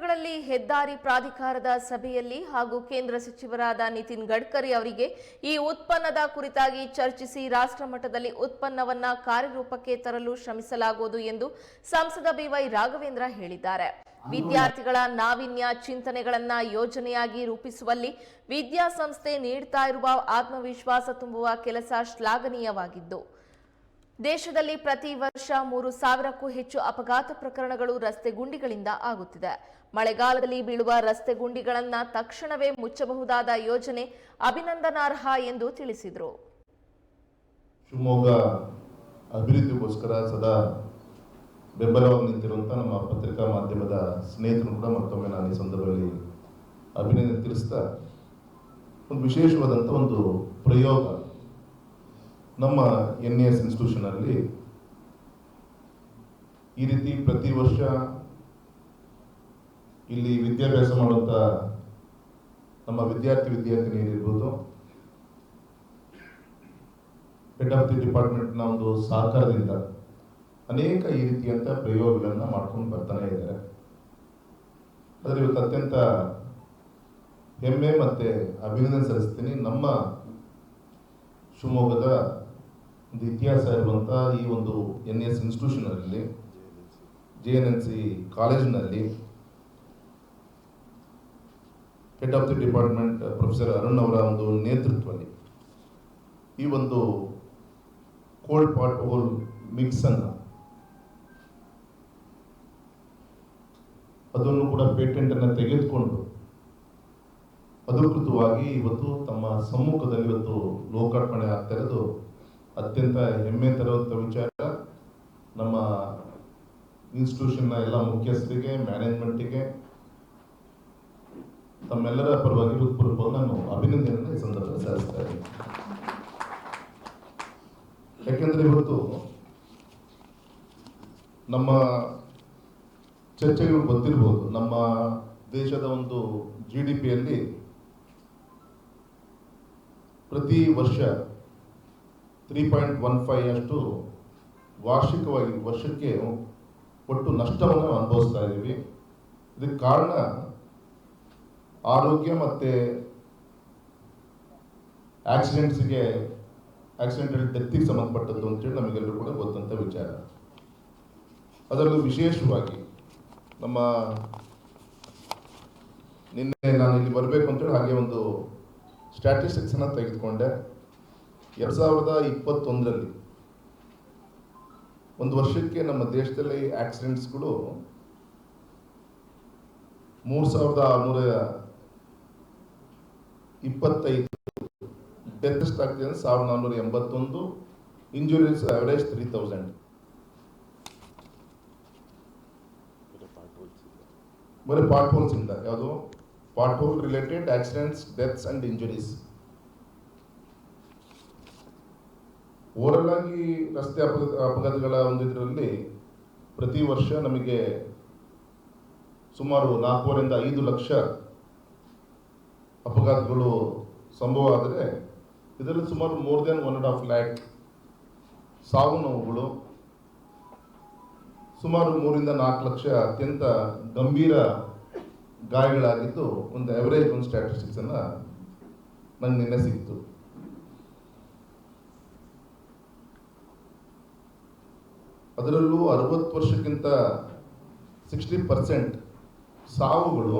ದಿನಗಳಲ್ಲಿ ಹೆದ್ದಾರಿ ಪ್ರಾಧಿಕಾರದ ಸಭೆಯಲ್ಲಿ ಹಾಗೂ ಕೇಂದ್ರ ಸಚಿವರಾದ ನಿತಿನ್ ಗಡ್ಕರಿ ಅವರಿಗೆ ಈ ಉತ್ಪನ್ನದ ಕುರಿತಾಗಿ ಚರ್ಚಿಸಿ ರಾಷ್ಟ್ರ ಮಟ್ಟದಲ್ಲಿ ಉತ್ಪನ್ನವನ್ನ ಕಾರ್ಯರೂಪಕ್ಕೆ ತರಲು ಶ್ರಮಿಸಲಾಗುವುದು ಎಂದು ಸಂಸದ ಬಿವೈ ರಾಘವೇಂದ್ರ ಹೇಳಿದ್ದಾರೆ. ವಿದ್ಯಾರ್ಥಿಗಳ ನಾವಿನ್ಯ ಚಿಂತನೆಗಳನ್ನ ಯೋಜನೆಯಾಗಿ ರೂಪಿಸುವಲ್ಲಿ ವಿದ್ಯಾಸಂಸ್ಥೆ ನೀಡ್ತಾ ಇರುವ ಆತ್ಮವಿಶ್ವಾಸ ತುಂಬುವ ಕೆಲಸ ಶ್ಲಾಘನೀಯವಾಗಿದ್ದು ದೇಶದಲ್ಲಿ ಪ್ರತಿ ವರ್ಷ ಮೂರು ಸಾವಿರಕ್ಕೂ ಹೆಚ್ಚು ಅಪಘಾತ ಪ್ರಕರಣಗಳು ರಸ್ತೆ ಗುಂಡಿಗಳಿಂದ ಆಗುತ್ತಿದೆ. ಮಳೆಗಾಲದಲ್ಲಿ ಬೀಳುವ ರಸ್ತೆ ಗುಂಡಿಗಳನ್ನ ತಕ್ಷಣವೇ ಮುಚ್ಚಬಹುದಾದ ಯೋಜನೆ ಅಭಿನಂದನಾರ್ಹ ಎಂದು ತಿಳಿಸಿದರು. ಶಿವಮೊಗ್ಗ ಅಭಿವೃದ್ಧಿಗೋಸ್ಕರ ಸದಾ ಬೆಂಬಲವಾಗಿ ನಿಂತಿರುವಂಥ ನಮ್ಮ ಪತ್ರಿಕಾ ಮಾಧ್ಯಮದ ಸ್ನೇಹಿತರು ಕೂಡ ಮತ್ತೊಮ್ಮೆ ನಾನು ಈ ಸಂದರ್ಭದಲ್ಲಿ ಅಭಿನಂದನೆ ತಿಳಿಸ್ತಾ ಒಂದು ವಿಶೇಷವಾದಂಥ ಒಂದು ಪ್ರಯೋಗ ನಮ್ಮ ಎನ್ ಎಸ್ ಇನ್ಸ್ಟಿಟ್ಯೂಷನಲ್ಲಿ ಈ ರೀತಿ ಪ್ರತಿ ವರ್ಷ ಇಲ್ಲಿ ವಿದ್ಯಾಭ್ಯಾಸ ಮಾಡುವಂಥ ನಮ್ಮ ವಿದ್ಯಾರ್ಥಿ ವಿದ್ಯಾರ್ಥಿನಿಯರಿರ್ಬೋದು ಹೆಡ್ ಆಫ್ ದಿ ಡಿಪಾರ್ಟ್ಮೆಂಟ್ನ ಒಂದು ಸಹಕಾರದಿಂದ ಅನೇಕ ಈ ರೀತಿಯಂಥ ಪ್ರಯೋಗಗಳನ್ನು ಮಾಡ್ಕೊಂಡು ಬರ್ತಾನೆ ಇದ್ದಾರೆ. ಆದರೆ ಇವತ್ತು ಅತ್ಯಂತ ಹೆಮ್ಮೆ ಮತ್ತು ಅಭಿನಂದನೆ ಸಲ್ಲಿಸ್ತೀನಿ ನಮ್ಮ ಶಿವಮೊಗ್ಗದ ಒಂದು ಇತಿಹಾಸ ಇರುವಂಥ ಈ ಒಂದು ಎನ್ ಎಸ್ ಇನ್ಸ್ಟಿಟ್ಯೂಷನಲ್ಲಿ ಜೆ ಎನ್ ಎನ್ ಸಿ ಕಾಲೇಜಿನಲ್ಲಿ head of the department professor Arun ಅವರ ಒಂದು ನೇತೃತ್ವದಲ್ಲಿ ಈ ಒಂದು ಕೋಲ್ಡ್ ಪಾಟ್ ಹೋಲ್ ಮಿಕ್ಸನ್ನು ಅದನ್ನು ಕೂಡ ಪೇಟೆಂಟನ್ನು ತೆಗೆದುಕೊಂಡು ಅಧಿಕೃತವಾಗಿ ಇವತ್ತು ತಮ್ಮ ಸಮ್ಮುಖದಲ್ಲಿ ಇವತ್ತು ಲೋಕಾರ್ಪಣೆ ಆಗ್ತಾ ಇರೋದು ಅತ್ಯಂತ ಹೆಮ್ಮೆ ತರುವಂಥ ವಿಚಾರ. ನಮ್ಮ ಇನ್ಸ್ಟಿಟ್ಯೂಷನ್ನ ಎಲ್ಲ ಮುಖ್ಯಸ್ಥರಿಗೆ ಮ್ಯಾನೇಜ್ಮೆಂಟಿಗೆ ತಮ್ಮೆಲ್ಲರ ಪರವಾಗಿ ಹೃತ್ಪೂರ್ವಕವಾಗಿ ನಾನು ಅಭಿನಂದನೆಯನ್ನು ಈ ಸಂದರ್ಭದಲ್ಲಿ ಸಲ್ಲಿಸ್ತಾ ಇದ್ದೀನಿ. ಯಾಕೆಂದ್ರೆ ಇವತ್ತು ನಮ್ಮ ಚರ್ಚೆಗಳು ಗೊತ್ತಿರ್ಬೋದು. ನಮ್ಮ ದೇಶದ ಒಂದು ಜಿ ಡಿ ಪಿಯಲ್ಲಿ ಪ್ರತಿ ವರ್ಷ ತ್ರೀ ಪಾಯಿಂಟ್ ಒನ್ ಫೈವ್ ಅಷ್ಟು ವಾರ್ಷಿಕವಾಗಿ ವರ್ಷಕ್ಕೆ ಒಟ್ಟು ನಷ್ಟವನ್ನು ಅನುಭವಿಸ್ತಾ ಇದ್ದೀವಿ ಇದಕ್ಕೆ ಕಾರಣ ಆರೋಗ್ಯ ಮತ್ತು ಆಕ್ಸಿಡೆಂಟ್ಸ್ಗೆ ಆಕ್ಸಿಡೆಂಟಲ್ ಡೆತ್ತಿಗೆ ಸಂಬಂಧಪಟ್ಟದ್ದು ಅಂತೇಳಿ ನಮಗೆಲ್ಲರೂ ಕೂಡ ಗೊತ್ತಂತ ವಿಚಾರ. ಅದರಲ್ಲೂ ವಿಶೇಷವಾಗಿ ನಮ್ಮ ನಿನ್ನೆ ನಾನು ಇಲ್ಲಿ ಬರಬೇಕು ಅಂತೇಳಿ ಹಾಗೆ ಒಂದು ಸ್ಟ್ಯಾಟಿಸ್ಟಿಕ್ಸನ್ನು ತೆಗೆದುಕೊಂಡೆ. ಎರಡು ಸಾವಿರದ ಇಪ್ಪತ್ತೊಂದರಲ್ಲಿ ಒಂದು ವರ್ಷಕ್ಕೆ ನಮ್ಮ ದೇಶದಲ್ಲಿ ಆಕ್ಸಿಡೆಂಟ್ಸ್ಗಳು ಮೂರು ಸಾವಿರದ ಆರುನೂರ ಇಪ್ಪತ್ತೈದು. ಡೆತ್ ಆಗ್ತಿದೆ ಅಂದರೆ ಸಾವಿರದ ನಾನ್ನೂರ ಎಂಬತ್ತೊಂದು. ಇಂಜುರೀಸ್ ಅವರೇಜ್ ತ್ರೀ ತೌಸಂಡ್ ಬರೀ ಪಾರ್ಟ್ ಇಂದ ಯಾವುದು? Part whole related accidents deaths and injuries overall ಆಗಿ ರಸ್ತೆ ಅಪಘಾತ ಅಪಘಾತಗಳ ಒಂದು ಇದರಲ್ಲಿ ಪ್ರತಿ ವರ್ಷ ನಮಗೆ ಸುಮಾರು ನಾಲ್ಕೂವರೆಯಿಂದ ಐದು ಲಕ್ಷ ಅಪಘಾತಗಳು ಸಂಭವ ಆದರೆ ಇದರಲ್ಲಿ ಸುಮಾರು more than one and half lakh ಸಾವು ನೋವುಗಳು, ಸುಮಾರು ಮೂರಿಂದ ನಾಲ್ಕು ಲಕ್ಷ ಅತ್ಯಂತ ಗಂಭೀರ ಗಾಯಗಳಾಗಿದ್ದು ಒಂದು ಎವರೇಜ್ ಒಂದು ಸ್ಟ್ಯಾಟಿಸ್ಟಿಕ್ಸನ್ನು ನಂಗೆ ನಿನ್ನೆ ಸಿಕ್ತು ಅದರಲ್ಲೂ ಅರವತ್ತು ವರ್ಷಕ್ಕಿಂತ ಸಿಕ್ಸ್ಟಿ ಪರ್ಸೆಂಟ್ ಸಾವುಗಳು